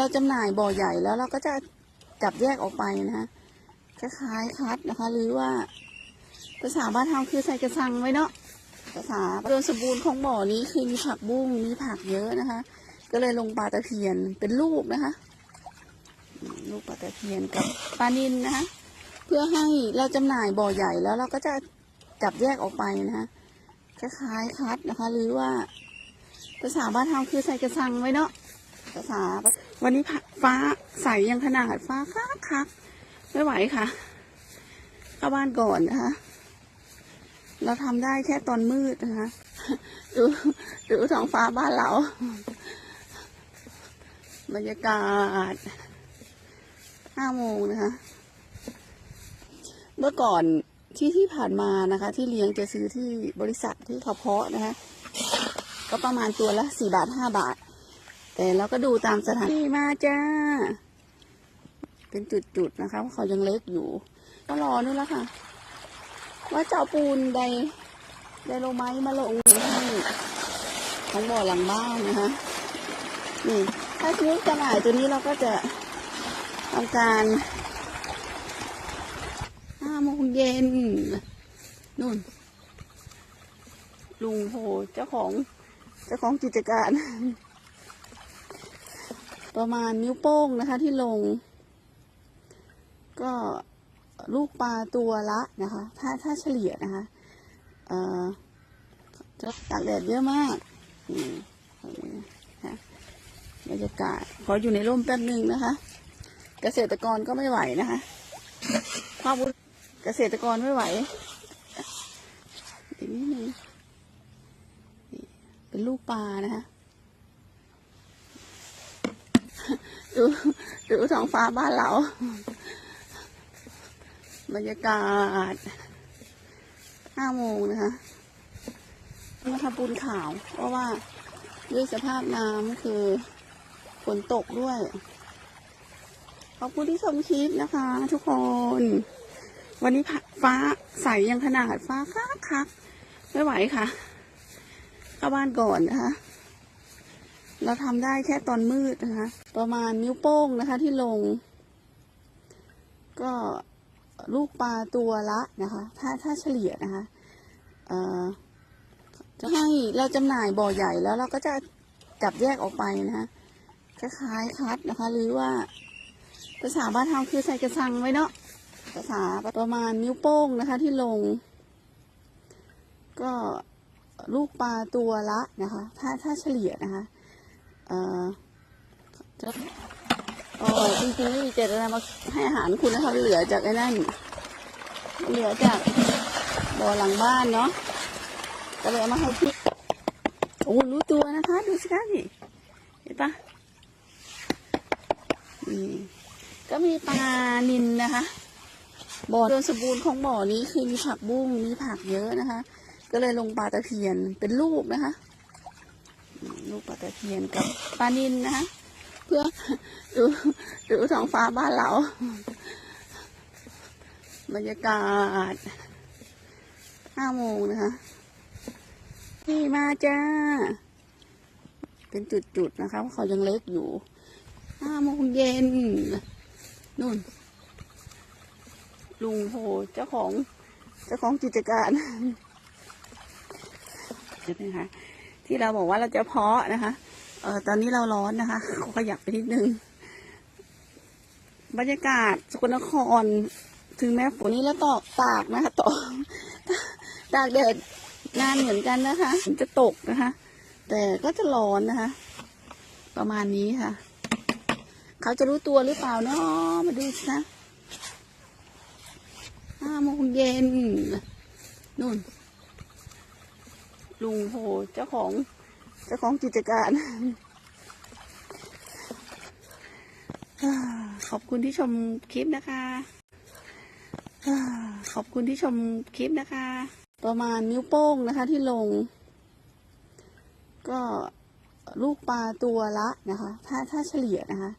เราจำหน่ายบ่อใหญ่แล้วเราก็จะจับแยกออกไปนะคะคล้ายๆคัดนะคะ หรือว่าภาษาบ้านเฮาคือใส่กระชังไว้เนาะภาษาโดยสมบูรณ์ของบ่อนี้คือมีผักบุ้งมีผักเยอะนะคะ ก็เลยลงปลาตะเพียนเป็นลูกนะคะ ลูกปลาตะเพียนกับปลานินนะคะ เพื่อให้เราจำหน่ายบ่อใหญ่แล้วเราก็จะจับแยกออกไปนะคะคล้ายๆคัดนะคะ หรือว่าภาษาบ้านเฮาคือใส่กระชังไว้เนาะภาษา วันนี้ฟ้าใสยังขนาดฟ้าคักคักไม่ไหวค่ะเข้าบ้านก่อนนะคะ เราทำได้แค่ตอนมืดนะคะ ดูดูท้องฟ้าบ้านเรา บรรยากาศห้าโมงนะคะ เมื่อก่อนที่ที่ผ่านมานะคะ ที่เลี้ยงจะซื้อที่บริษัทที่เขาเพาะนะคะ ก็ประมาณตัวละสี่บาทห้าบาท แต่เราก็ดูตามสถานที่มาจ้า เป็นจุดๆนะคะเพราะเขายังเล็กอยู่ ก็รอนู่นแล้วค่ะ ว่าเจะเอาปูนใดไดโลไม้มาลงให้ของบ่อหลังบ้านนะคะนี่ถ้าสมมติจำหน่ายตัวนี้เราก็จะทำการห้าโมงเย็นนู่น ลุงโหเจ้าของ เจ้าของกิจการ ประมาณนิ้วโป้งนะคะที่ลง ก็ลูกปลาตัวละนะคะ ถ้าถ้าเฉลี่ยนะคะเอ่อจะตากแดดเยอะมากอืมค่ะบรรยากาศขออยู่ในร่มแป๊บหนึ่งนะคะ เกษตรกรก็ไม่ไหวนะคะภาพเกษตรกรไม่ไหวอีกนิดนึงเป็นลูกปลานะคะ ดูดูท้องฟ้าบ้านเรา บรรยากาศห้าโมงนะคะมาทำปูนขาว เพราะว่าด้วยสภาพน้ำคือฝนตกด้วย ขอบคุณที่ชมคลิปนะคะ ทุกคน วันนี้ฟ้าใสยังขนาดฟ้าคักคักไม่ไหวค่ะเข้าบ้านก่อนนะคะ เราทำได้แค่ตอนมืดนะคะ ประมาณนิ้วโป้งนะคะที่ลง ก็ลูกปลาตัวละนะคะ ถ้าถ้าเฉลี่ยนะคะเออจะให้เราจำหน่ายบ่อใหญ่แล้วเราก็จะจับแยกออกไปนะคะคล้ายๆคัดนะคะ หรือว่าภาษาบ้านเฮาคือใส่กระชังไว้เนาะภาษาประมาณนิ้วโป้งนะคะที่ลง ก็ลูกปลาตัวละนะคะ ถ้าถ้าเฉลี่ยนะคะ โอ้ยจริงๆไม่มีเจตนามาให้อาหารคุณนะคะเหลือจากไอ้นั่น เหลือจากบ่อหลังบ้านเนาะก็เลยเอามาให้พี่โอ้รู้ตัวนะคะ ดูสิคะนี่เห็นปะนี่ก็มีปลานินนะคะบ่อโดยสมบูรณ์ของบ่อนี้คือมีผักบุ้งมีผักเยอะนะคะ ก็เลยลงปลาตะเพียนเป็นลูกนะคะ ลูกปลาตะเพียนกับปลานินนะคะเพื่อดูดูท้องฟ้าบ้านเรา บรรยากาศห้าโมงนะคะนี่มาจ้า เป็นจุดๆนะคะเพราะเขายังเล็กอยู่ห้าโมงเย็นนู่น ลุงโหเจ้าของ เจ้าของกิจการนะคะ ที่เราบอกว่าเราจะเพาะนะคะ เออตอนนี้เราร้อนนะคะขอขยับไปนิดนึง บรรยากาศสกลนคร ถึงแม้ฝนนี้แล้วตอกตากนะคะตอกตากแดดนานเหมือนกันนะคะฝนจะตกนะคะ แต่ก็จะร้อนนะคะ ประมาณนี้ค่ะ เขาจะรู้ตัวหรือเปล่าเนาะมาดูสินะห้าโมงเย็นนู่น ลุงโหเจ้าของเจ้าของกิจการ ขอบคุณที่ชมคลิปนะคะขอบคุณที่ชมคลิปนะคะ ประมาณนิ้วโป้งนะคะที่ลง ก็ลูกปลาตัวละนะคะ ถ้าถ้าเฉลี่ยนะคะ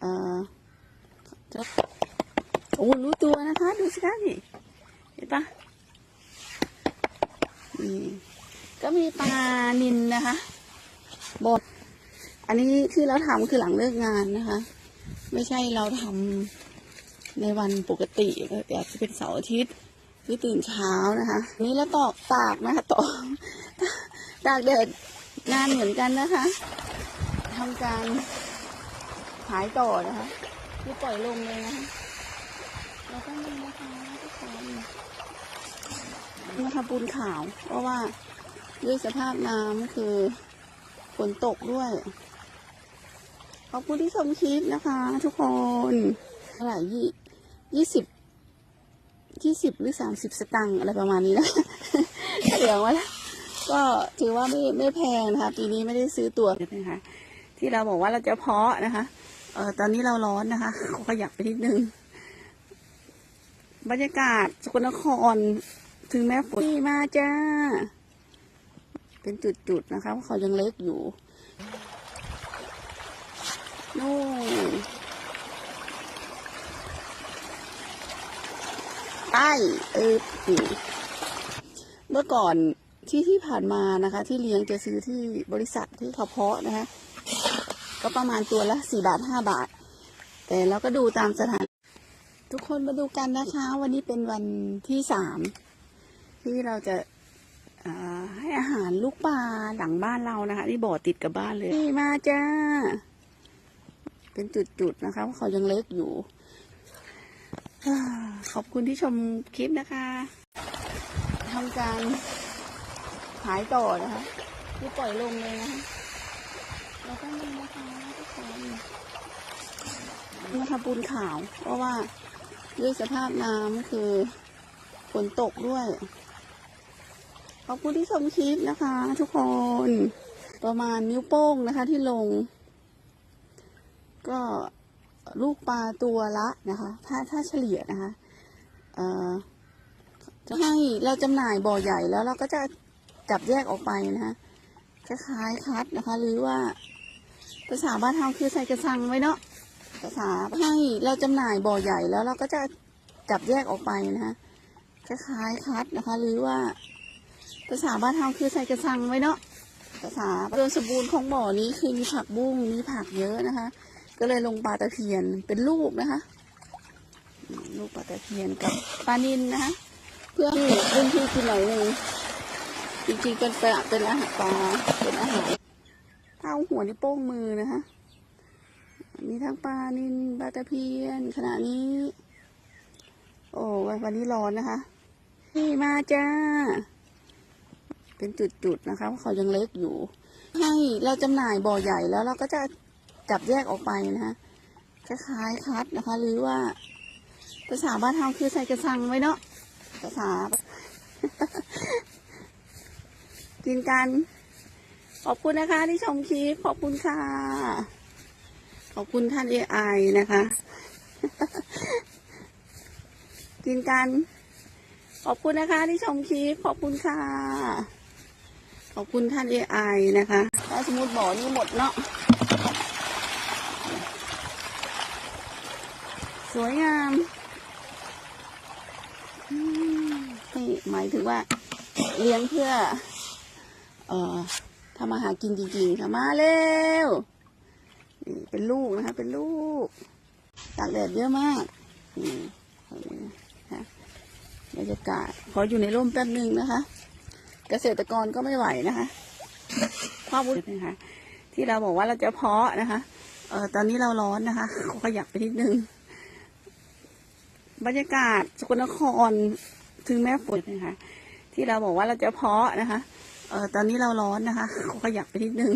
เออจะโอ้รู้ตัวนะคะ ดูสิคะนี่เห็นปะนี่ ก็มีปลานินนะคะบดอันนี้ที่เราทำคือหลังเลิกงานนะคะ ไม่ใช่เราทำในวันปกติอาจจะเป็นเสาร์อาทิตย์หรือตื่นเช้านะคะอันนี้เราตอกตากนะคะตอกตากแดดงานเหมือนกันนะคะทำการขายต่อนะคะคือปล่อยลงเลยนะคะแล้วก็มีนะคะทุกคนนะคะปูนขาว เพราะว่า ด้วยสภาพน้ำคือฝนตกด้วย ขอบคุณที่ชมคลิปนะคะ ทุกคนเท่าไหร่ยี่ยี่สิบยี่สิบหรือสามสิบสตังค์อะไรประมาณนี้นะเหลืองไว้แล้วก็ถือว่าไม่ไม่แพงนะคะ ปีนี้ไม่ได้ซื้อตัวนะคะ ที่เราบอกว่าเราจะเพาะนะคะ เออตอนนี้เราร้อนนะคะขอขยับไปนิดนึง บรรยากาศสกลนคร ถึงแม้ฝนมาจ้า เป็นจุดๆนะคะเพราะเขายังเล็กอยู่นู่นใต้เออเมื่อก่อนที่ที่ผ่านมานะคะ ที่เลี้ยงจะซื้อที่บริษัทที่เขาเพาะนะคะก็ประมาณตัวละสี่บาทห้าบาท แต่เราก็ดูตามสถาน ทุกคนมาดูกันนะคะ วันนี้เป็นวันที่สามที่เราจะ ให้อาหารลูกปลาหลังบ้านเรานะคะที่บ่อติดกับบ้านเลยนี่มาจ้า เป็นจุดๆนะคะเพราะเขายังเล็กอยู่อ่าขอบคุณที่ชมคลิปนะคะทำการขายต่อนะคะที่ปล่อยลงเลยนะคะแล้วก็มีนะคะทุกคนนะคะปูนขาว เพราะว่าด้วยสภาพน้ำคือฝนตกด้วย ขอบคุณที่ชมคลิปนะคะ ทุกคนประมาณนิ้วโป้งนะคะ ที่ลง ก็ลูกปลาตัวละนะคะ ถ้าถ้าเฉลี่ยนะคะเออจะให้เราจำหน่ายบ่อใหญ่แล้วเราก็จะจับแยกออกไปนะคะคล้ายๆคัดนะคะ หรือว่าภาษาบ้านเราคือใส่กระสังไว้เนาะภาษาให้เราจำหน่ายบ่อใหญ่แล้วเราก็จะจับแยกออกไปนะคะคล้ายๆคัดนะคะ หรือว่า ภาษาบ้านเราคือใส่กระสังไว้เนาะภาษาโดยสมบูรณ์ของบ่อนี้คือมีผักบุ้งมีผักเยอะนะคะ ก็เลยลงปลาตะเพียนเป็นลูกนะคะ ลูกปลาตะเพียนกับปลานินนะคะเพื่อให้พื้นที่กินหน่อยหนึ่งจริงๆเป็นปลาเป็นอาหารปลาเป็นอาหารเท่าหัวนิ้วโป้งมือนะคะมีทั้งปลานินปลาตะเพียนขณะนี้ โอ้วันนี้ร้อนนะคะ นี่มาจ้า เป็นจุดๆนะคะเพราะเขายังเล็กอยู่ ให้เราจำหน่ายบ่อใหญ่แล้วเราก็จะจับแยกออกไปนะคะคล้ายๆคัดนะคะ หรือว่าภาษาบ้านเราคือใส่กระสังไว้เนาะภาษากินกัน ขอบคุณนะคะที่ชมคลิป ขอบคุณค่ะ ขอบคุณท่าน AI นะคะ กินกัน ขอบคุณนะคะที่ชมคลิป ขอบคุณค่ะ ขอบคุณท่าน AI นะคะ ถ้าสมมติบ่อนี้หมดเนาะ สวยงามนี่หมายถึงว่าเลี้ยงเพื่อ เอ่อทำอาหารกินจริงๆค่ะมาเร็วนี่เป็นลูกนะคะ เป็นลูก ตากแดดเยอะมากนี่เอาเลยนะคะบรรยากาศ ขออยู่ในร่มแป๊บหนึ่งนะคะ เกษตรกรก็ไม่ไหวนะคะพ่อบุญนะคะ ที่เราบอกว่าเราจะเพาะนะคะเออตอนนี้เราร้อนนะคะขขยับไปนิดนึง บรรยากาศสกลนครถึงแม้ฝนนะคะ ที่เราบอกว่าเราจะเพาะนะคะเออตอนนี้เราร้อนนะคะขขยับไปนิดนึง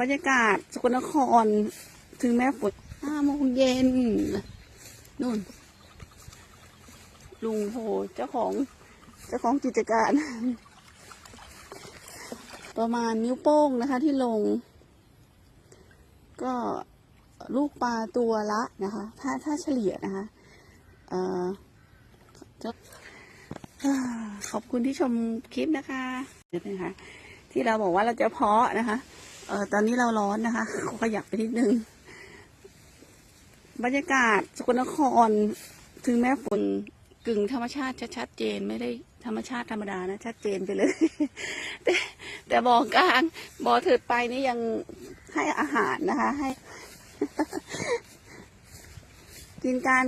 บรรยากาศสกลนครถึงแม้ฝนห้าโมงเย็นนู่น ลุงโหเจ้าของ เจ้าของกิจการ ประมาณนิ้วโป้งนะคะที่ลง ก็ลูกปลาตัวละนะคะ ถ้าถ้าเฉลี่ยนะคะเอ่อขอบคุณที่ชมคลิปนะคะเดี๋ยวนะคะ ที่เราบอกว่าเราจะเพาะนะคะ เออตอนนี้เราร้อนนะคะขอขยับไปนิดนึง บรรยากาศสกลนคร ถึงแม้ฝนกึ่งธรรมชาติชัดเจนไม่ได้ ธรรมชาติธรรมดานะชัดเจนไปเลย แต่แต่บ่อกลางบ่อเถิดไปนี่ยังให้อาหารนะคะ ให้กินกัน